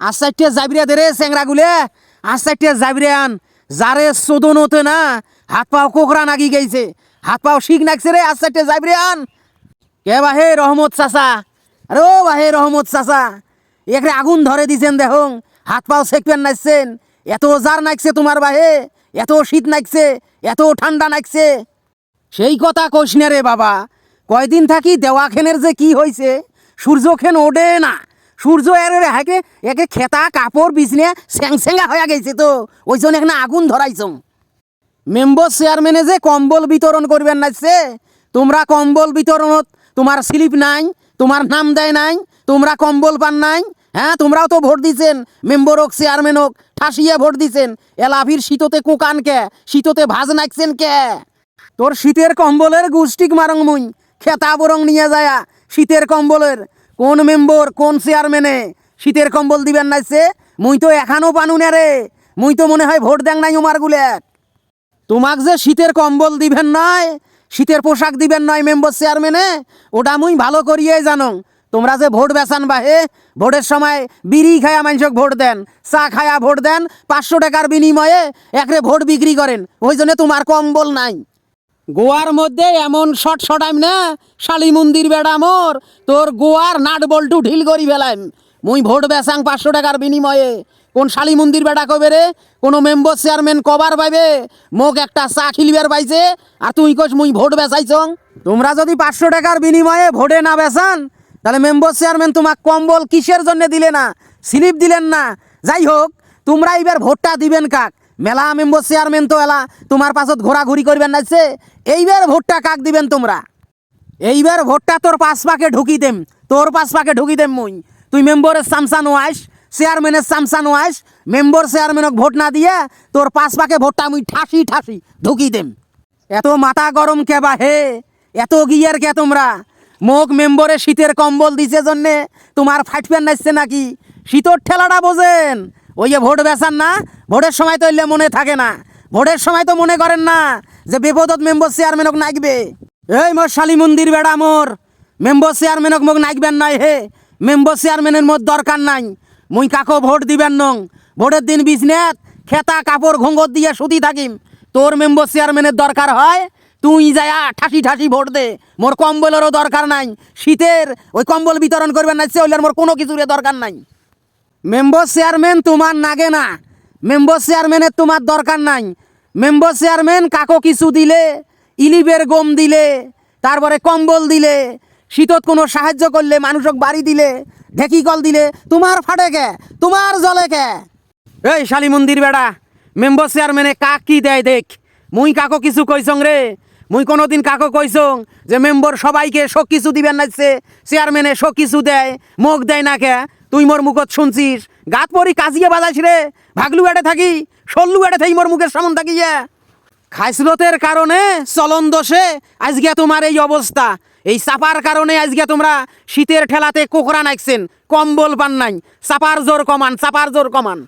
আর চারটে যাবিরে দে রে চেংরাগুলে আর চারটে যাবিরে আন যারে চোদন হতে না, হাত পাও কোকরা নাগি গেছে হাত পাও শিখ নাকছে রে আর চারটে যাবিরে আন কে বাহে রহমত চাচা, আরে ও বাহে রহমত চাচা, একরে আগুন ধরে দিছেন দেখুন হাত পাও সেকপেন নাচছেন এত জার নাকছে তোমার বাহে, এত শীত নাকছে এত ঠান্ডা নাকছে সেই কথা কইস রে বাবা, কয়দিন থাকি দেওয়াখানের যে কি হয়েছে সূর্যখান ওডে না। সূর্য এর হাকে একে খেতা, কাপড়, বিছনে স্যাংস্যাঙ্গা হয়ে গেছে তো। ওই জন্য এখানে আগুন ধরাইছম। মেম্বার চেয়ারম্যানে যে কম্বল বিতরণ করবেন নাচছে তোমরা কম্বল বিতরণত তোমার স্লিপ নাই, তোমার নাম দেয় নাই, তোমরা কম্বল পান নাই হ্যাঁ তোমরাও তো ভোট দিছেন, মেম্বার হোক, চেয়ারম্যান হোক ঠাসিয়ে ভোট দিছেন এলাভির শীততে কোকান কে, শীততে ভাজ নাকছেন কে? তোর শীতের কম্বলের গুষ্টিক মারং মুই খেতা বরং নিয়ে যায়া, শীতের কম্বলের কোন মেম্বর, কোন চেয়ারম্যানে? শীতের কম্বল দিবেন নাইছে মুই তো এখানো পানু না রে। মুই তো মনে হয় ভোট দেং নাই উমার গুলেক তোমাক যে শীতের কম্বল দিবেন নয় শীতের পোশাক দিবেন নয় মেম্বর, চেয়ারম্যানে, ওটা মুই ভালো করিয়ে জানো। তোমরা যে ভোট বেচান বাহে, ভোটের সময় বিড়ি খায়া মানুষক ভোট দেন, চা খায়া ভোট দেন, পাঁচশো টাকার বিনিময়ে একরে ভোট বিক্রি করেন। ওই জন্য তোমার কম্বল নাই। গোয়ার মধ্যে এমন শট শটাইম না, শালি মন্দির বেড়া মোর, তোর গোয়ার নাট বল্টু ঢিল করি ফেলাইম মুই ভোট বেসাং পাঁচশো টাকার বিনিময়ে। কোন শালি মন্দির বেড়া কবে রে? কোনো মেম্বার চেয়ারম্যান কবার পাইবে? মোক একটা চা খিলিবার পাইছে, আর তুই কস মুই ভোট বেচাইছং। তোমরা যদি পাঁচশো টাকার বিনিময়ে ভোটে না বেচান, তাহলে মেম্বার চেয়ারম্যান তোমাক কম্বল কিসের জন্য দিলে না, স্লিপ দিলেন না। যাই হোক, তোমরা এইবার ভোটটা দিবেন কাক। মেলা মেম্বার চেয়ারম্যান তো এলা, তোমার পাছত ঘোরাঘুরি করবেন নাইছে এইবার ভোটটা কাক দিবেন তোমরা? এইবার ভোটটা তোর পাঁচ পাকে ঢুকি দেম, তোর পাঁচ পাকে ঢুকি দেম মুই। তুই মেম্বরের সামসা নোয়াইস চেয়ারম্যানের সামসা নোয়াইস মেম্বর চেয়ারম্যানক ভোট না দিয়ে তোর পাঁচ পাকে ভোটটা মুই ঠাসি ঠাসি ঢুকি দেম। এত মাথা গরম কে বা হে এত গিয়ার কে তোমরা? মোক মেম্বরে শীতের কম্বল দিছে জন্যে, তোমার ফাইট প্যান নাচছে নাকি? শীতর ঠেলাটা বোঝেন। ওই যে ভোট বেচান না, ভোটের সময় তো এলে মনে থাকে না। ভোটের সময় তো মনে করেন না যে বিপদত মেম্বার চেয়ারম্যানক নাইকবে এই মোর শালী মন্দির বেড়া মোর, মেম্বার চেয়ারম্যানক মোক নাকবেন নাই হে। মেম্বার চেয়ারম্যানের মোর দরকার নাই। মুই কাকো ভোট দিবেন নং। ভোটের দিন বিজনেত খেতা কাপড় ঘোঙ্গর দিয়ে সুদি থাকিম। তোর মেম্বার চেয়ারম্যানের দরকার হয়, তুই যায়া ঠাসি ঠাসি ভোট দে। মোর কম্বলেরও দরকার নাই। শীতের, ওই কম্বল বিতরণ করবেন না ওইলার মোর কোনো কিছুর দরকার নাই। মেম্বার চেয়ারম্যান তোমার নাগে না। মেম্বার চেয়ারম্যানের তোমার দরকার নাই। মেম্বার চেয়ারম্যান কাকো কিছু দিলে, ইলিবের গম দিলে, তারপরে কম্বল দিলে, শীতত কোনো সাহায্য করলে, মানুষক বাড়ি দিলে, ঢেকি কল দিলে, তোমার ফাটে কে? তোমার জলে কে? এই শালি মন্দির বেড়া মেম্বার চেয়ারম্যানে কাক কি দেয় দেখ? মুই কাকো কিছু কইসং রে? মুই কোনোদিন কাকো কইসং যে মেম্বার সবাইকে শোক কিছু দিবেন নাচছে চেয়ারম্যানে সব কিছু দেয়, মুখ দেয় না কে? তুই মোর মুখত শুনছিস? গাত পরি কাজিয়া বাজাইস রে। ভাগলু এড়ে থাকি, সল্লু এড়ে থাকি মোর মুখের সামন থাকিয়া খাইসলতের কারণে চলন দোষে আজকে তোমার এই অবস্থা। এই চাপার কারণে আজকে তোমরা শীতের ঠেলাতে কোকরা নাইছেন কম্বল পান নাই। চাপার জোর কমান, চাপার জোর কমান।